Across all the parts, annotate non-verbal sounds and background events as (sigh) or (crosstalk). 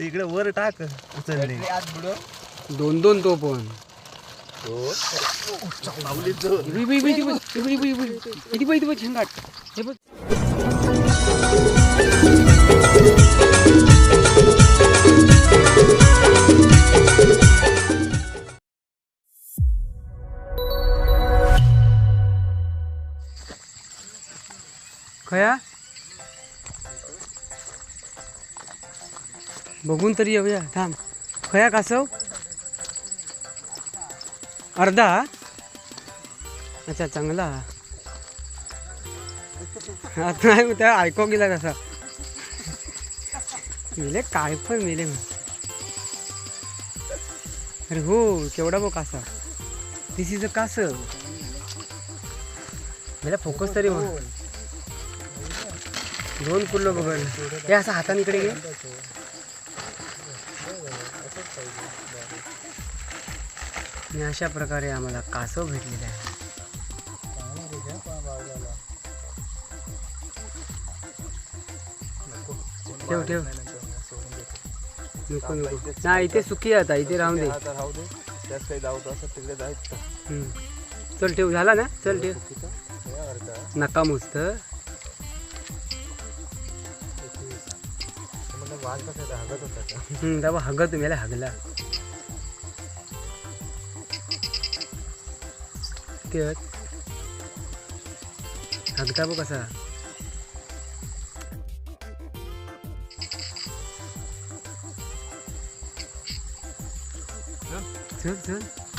ते इकडे वर टाक उचलले दोन दोन तो पण इबी. इथे बघ, झिंगाट. हे बघ. खया बघून तरी येऊया. थांब. खया कासव अर्धा? अच्छा चांगला. नाही त्या ऐकू गेला कसा मिले काय पण मिले अरे हो केवढा भाऊ कासा दिस इज अ कास मला फोकस तरी मग. दोन किलो बघ हे असं हाताने इकडे घे. आणि अशा प्रकारे आम्हाला कासव भेटलेले आहे ठेव ठेव. नको नको. नाही इथे सुखी आता इथे राहून दे. राहू दे. काही तिकडे जायचं. चल ठेव झाला ना? चल ठेव. नका मुस्त वाज कसा हागत होता का? तुम्ही हगला. ते हगता बघ कसा. चल चल.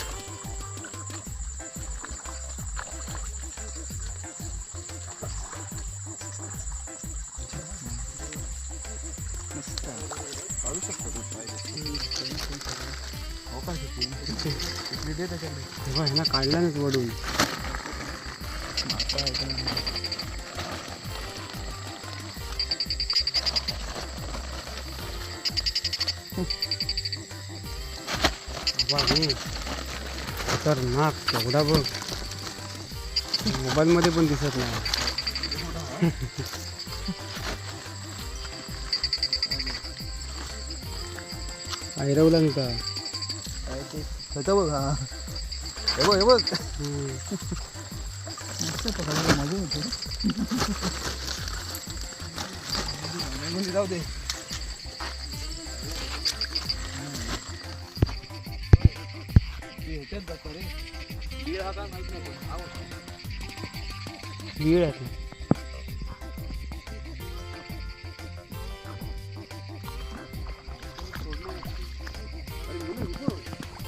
इकडे दे त्याच्याकडे तेव्हा ह्यांना काढला ना वडून. बाबा, हे खतरनाक तेवढा बघ. मोबाईलमध्ये पण दिसत नाही. ऐरवला नाही का होतं बघ हा. हे बघ हे बघ. हम्म. म्हणजे जाऊ दे आहे.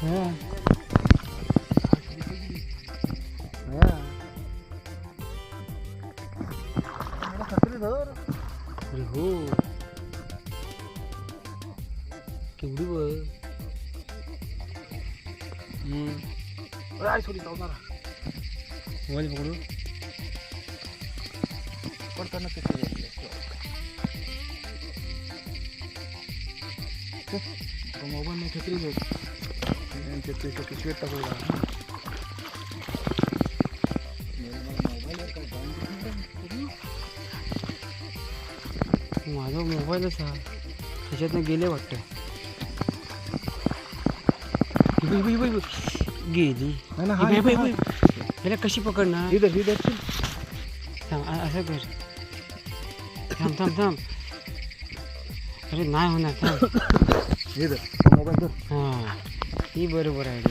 हा. हा. अरे हो केवढी वर सॉरी जाऊन मोबाईल पकडू पडताना किती मोबाईल नाही छत्री घेऊ छत्री पिशवीत टाकू माझा मोबाईलच हा त्याच्यातनं गेले वाटतं. गेली. याला कशी पकडणार? इधर इधर थांब अ- असं कर. थांब थांब थांब. अरे नाही होणार थांब. इधर मोबाईल हां. ही बरोबर आहे.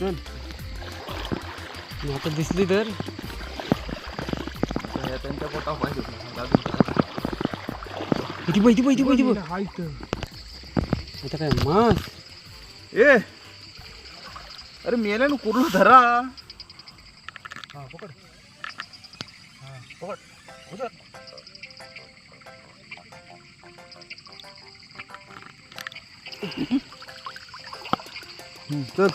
चल. आता दिसली तर? त्यांच्या पोटा पाहिजे इथे बघ इथे बघ आता काय मास. ए! अरे मेल्या ना कुर्लो धरा. हा पकड. हा पकड. उधर. चल.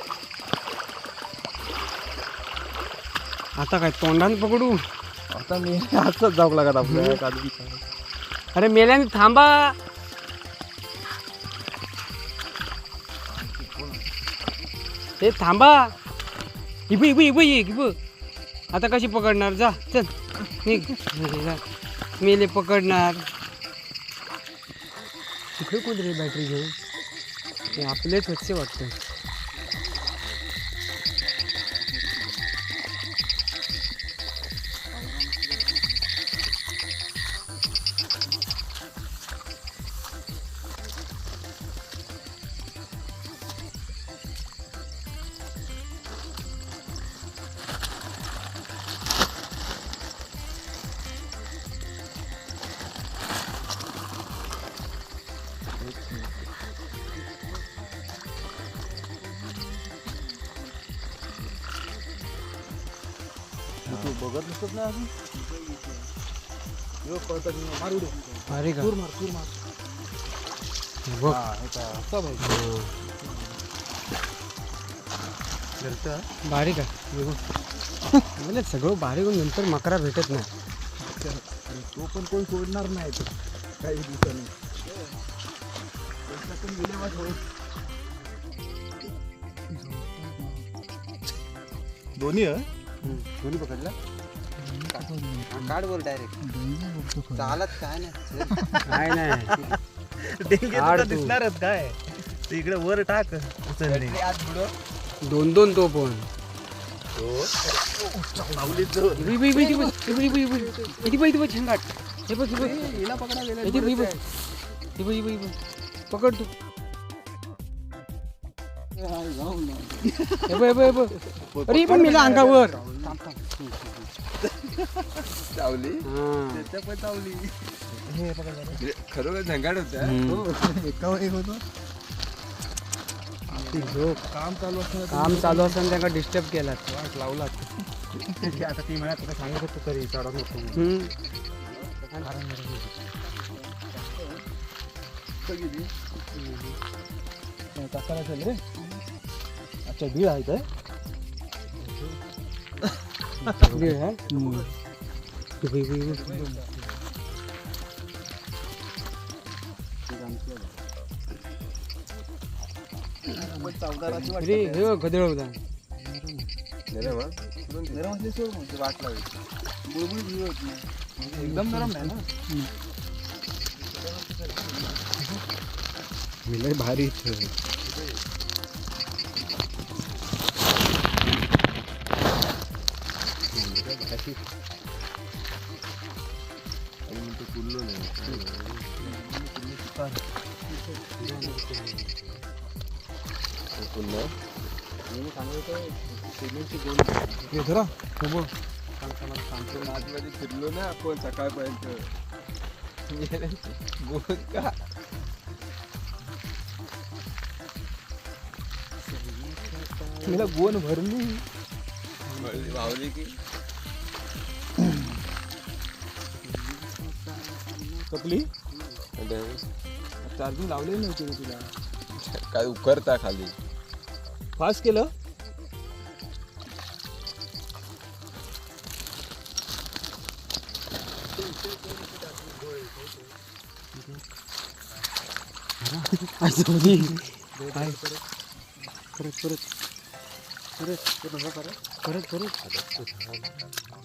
आता काय तोंडाने पकडू? आता मी (laughs) असंच जाऊ लागत आपल्या अरे मेल्याने थांबा. हे थांबा. इबू इबू इबू ये इबू. आता कशी पकडणार? जा चल. निघ. जा. मेले पकडणार. तिकडे कोण बॅटरी घेऊन. हे आपलेच होते वाटतं. तू बघत नसत ना अजून? यो पळतात मार उडे. अरे का? सूर मार सूर मार. बघ. हा का असा पाहिजे. घरचा बारीक आहे. हे बघ. मला सगळं बारीक होऊन नंतर मकरा भेटत नाही. आणि तो पण कोण सोडणार नाही तो काही दिवसांनी. त्यांचा पण विल्हेवाट होईल. दोन्ही हं? दोन्ही पकडला? काढ बोल डायरेक्ट चालत काय नाही. काय नाही. काढ तू. दिसणारच काय? ते इकडे वर टाक. उचलणे दोन दोन तो पण. इथे बघ, इथे बघ. हे बघ, हे बघ. इथे बघ, हे बघ. हे बघ, हे बघ, हे बघ. पकड तू. हे बघ, हे बघ, हे बघ. अरे पण मेला अंगावर चावली? हा. त्याच्या पण चावली. हे पकडा जरा. खरोखर झंगाट होत्या? ती झोप. काम चालू असताना काम चालू असताना त्यांना डिस्टर्ब केला. वाट लावला आता ती म्हणा तुला सांगत होतो. तरी चढा नको कसा नसेल रे? अच्छा बीळ आहे काय हे आहे. अरे हे बघ, गदळ होता नरम असली सोड मग ती वाट लावायची बुळबुळ बीळ होत नाही एकदम नरम नाही ना? लय भारी हे धरा फिरलो ना आपण सकाळपर्यंत गोद का तिला गोन भरली. वावली की. कपली? चार्जिंग लावलेली नव्हती रे तिला. काय उकरता खाली. फास्ट केलं? परत परत परत. परत परत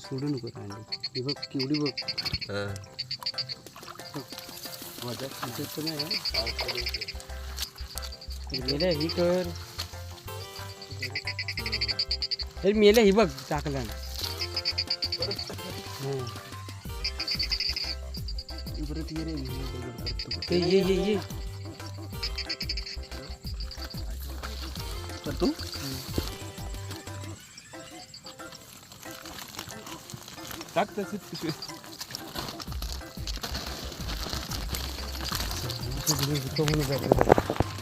सोडू नको कांडी ही बघ केवढी बघ. वजात पण नाही मेल्या ही कर हे मेल्या ही। बघ टाकला परत ये रे दगड करतो. ये ये ये ये। तर तू? टाक तशीच पिशवी तो म्हणून